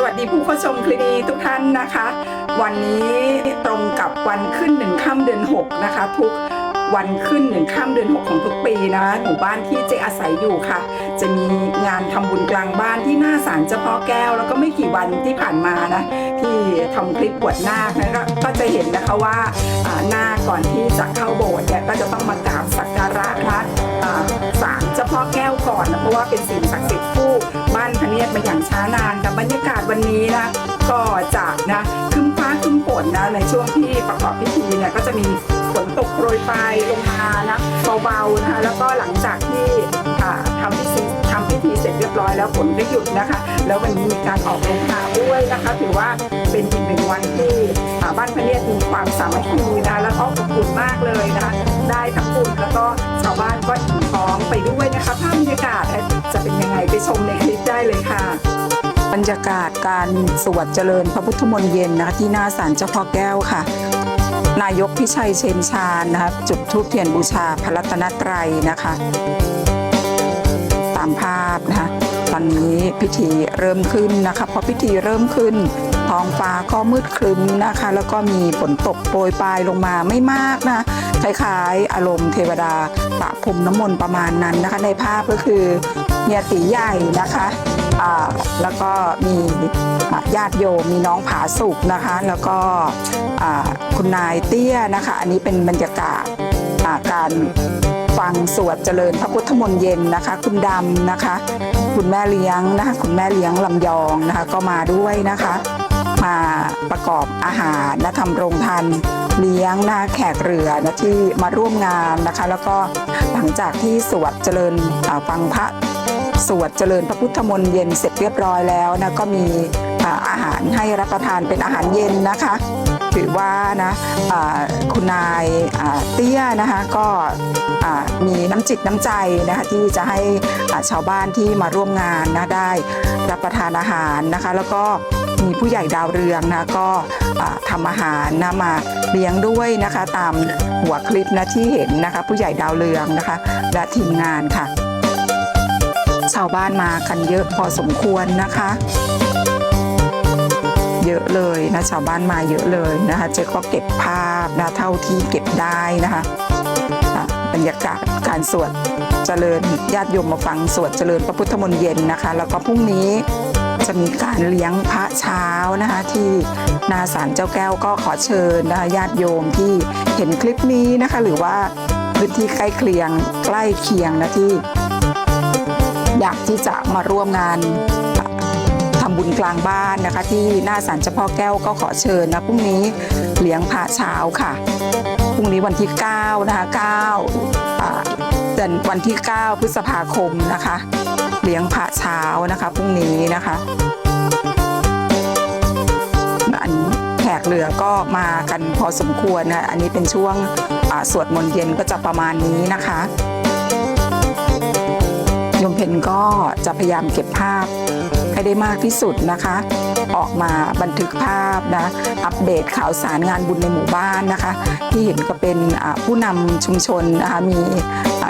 สวัสดีผู้เข้าชมคลิปนี้ทุกท่านนะคะ วันนี้ตรงกับวันขึ้นหนึ่งค่ำเดือน6นะคะ ทุกวันขึ้นหนึ่งค่ำเดือน6ของทุกปีนะหมู่บ้านที่เจอาศัยอยู่ค่ะ จะมีงานทำบุญกลางบ้านที่หน้าศาลเจ้าพ่อแก้ว แล้วก็ไม่กี่วันที่ผ่านมานะที่ทำคลิปบวชนาคนะก็ก็จะเห็นนะคะว่าอ่านาก่อนที่จะเข้าโบสถ์เนี่ยก็จะต้องมากราบสักการะพระศาลเจ้าพ่อแก้วก่อนนะเพราะว่าเป็นสิ่งศักดิ์สิทธิ์ คู่บ้านพระเนียดมาอย่างช้านานแต่บรรยากาศวันนี้นะก็จะนะคึ้มฟ้าคึ้มฝนนะในช่วงที่ประกอบพิธีเนี่ยก็จะมีฝนตกโปรยปลายลงมานะเบาๆนะคะแล้วก็หลังจากที่ทำพิธีทำพิธีเสร็จเรียบร้อยแล้วฝนก็หยุดนะคะ แล้ววันนี้มีการออกโรงทาด้วยนะคะ ถือว่าเป็นอีกหนึ่งวันที่บ้านพระเนียดมีความสามัคคีนะแล้วก็อบอุ่นมากเลยนะคะได้ บรรยากาศการสวดเจริญพระพุทธมนต์เย็นนะคะที่หน้าศาลเจ้าพ่อแก้วค่ะ นายกพิชัยเชนชาญนะคะจุดธูปเทียนบูชาพระรัตนตรัยนะคะ ตามภาพนะคะตอนนี้พิธีเริ่มขึ้นนะคะพอพิธีเริ่มขึ้นท้องฟ้าก็มืดครึ้มนะคะ แล้วก็มีฝนตกโปรยปลายลงมาไม่มากนะคล้ายๆ อารมณ์เทวดาปะพรมน้ำมนต์ประมาณนั้นนะคะ ในภาพก็คือเมียตีใหญ่นะคะ แล้วก็มีญาติโยมมีน้องผาสุกนะคะ แล้วก็คุณนายเตี้ยนะคะ อันนี้เป็นบรรยากาศการฟังสวดเจริญพระพุทธมนต์เย็นนะคะ คุณดำนะคะ คุณแม่เลี้ยงนะคะคุณแม่เลี้ยงลำยองนะคะ ก็มาด้วยนะคะ มาประกอบอาหารนะทำโรงทานเลี้ยงนะแขกเรือนะที่มาร่วมงานนะคะ แล้วก็หลังจากที่สวดเจริญฟังพระ สวดเจริญพระพุทธมนต์เย็นเสร็จเรียบร้อยแล้วนะก็มีอาหารให้รับประทานเป็นอาหารเย็นนะคะถือว่านะคุณนายเตี้ยนะคะก็มีน้ำจิตน้ำใจนะคะที่จะให้ชาวบ้านที่มาร่วมงานนะได้รับประทานอาหารนะคะ แล้วก็มีผู้ใหญ่ดาวเรืองนะก็ทำอาหารนะมาเลี้ยงด้วยนะคะ ตามหัวคลิปนะที่เห็นนะคะ ผู้ใหญ่ดาวเรืองนะคะ และทีมงานค่ะาวบ้านมากันเยอะพอสมควรนะคะ เยอะเลยนะชาวบ้านมาเยอะเลยนะคะเจ๊ก็เก็บภาพนะเท่าที่เก็บได้นะคะอะบรรยากาศการสวดเจริญญาติโยมมาฟังสวดเจริญพระพุทธมนต์เย็นนะคะ แล้วก็พรุ่งนี้จะมีการเลี้ยงพระเช้านะคะที่นาศาลเจ้าแก้วก็ขอเชิญนะคะญาติโยมที่เห็นคลิปนี้นะคะ หรือว่าพื้นที่ใกล้เคียงใกล้เคียงนะที่ อยากที่จะมาร่วมงานทำบุญกลางบ้านนะคะ ที่หน้าศาลเจ้าพ่อแก้วก็ขอเชิญนะพรุ่งนี้เลี้ยงพระเช้าค่ะพรุ่งนี้วันที่9นะคะ9อ่าเดือนวันที่ 9 พฤษภาคมนะคะ เลี้ยงพระเช้านะคะพรุ่งนี้นะคะอันแขกเหลือก็มากันพอสมควรนะอันนี้เป็นช่วงสวดมนต์เย็นก็จะประมาณนี้นะคะ ยมเพนก็จะพยายามเก็บภาพให้ได้มากที่สุดนะคะ ออกมาบันทึกภาพนะ อัปเดตข่าวสารงานบุญในหมู่บ้านนะคะ ที่เห็นก็เป็นผู้นำชุมชนนะคะมี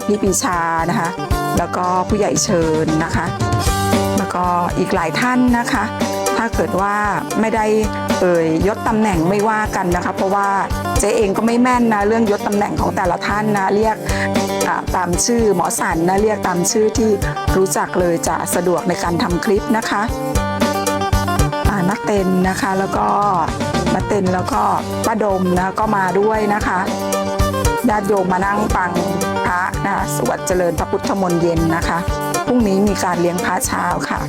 พี่ปีชานะคะ แล้วก็ผู้ใหญ่เชิญนะคะ แล้วก็อีกหลายท่านนะคะ ถ้าเกิดว่าไม่ได้เอ่ยยศตำแหน่งไม่ว่ากันนะคะ เพราะว่าเจ๊เองก็ไม่แม่นนะเรื่องยศตำแหน่งของแต่ละท่านนะเรียกตามชื่อหมอสันนะเรียกตามชื่อที่รู้จักเลยจะสะดวกในการทำคลิปนะคะนักเต้นนะคะแล้วก็นักเต้นแล้วก็ป้าดมนะก็มาด้วยนะคะญาติโยมมานั่งฟังพระนะคะสวดเจริญพระพุทธมนต์เย็นนะคะพรุ่งนี้มีการเลี้ยงพระเช้าค่ะ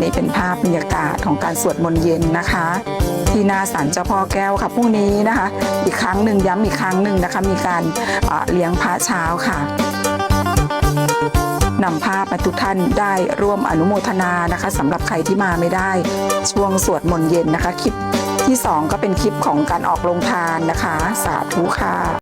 นี่เป็นภาพบรรยากาศของการสวดมนต์เย็นนะคะ ที่หน้าศาลเจ้าพ่อแก้วค่ะพรุ่งนี้นะคะ อีกครั้งหนึ่งย้ำอีกครั้งหนึ่งนะคะ มีการอ่าเลี้ยงพระเช้าค่ะนำภาพมาทุกท่านได้ร่วมอนุโมทนานะคะสำหรับใครที่มาไม่ได้ ช่วงสวดมนต์เย็นนะคะ คลิปที่ 2 ก็เป็นคลิปของการออกโรงทานนะคะ สาธุค่ะ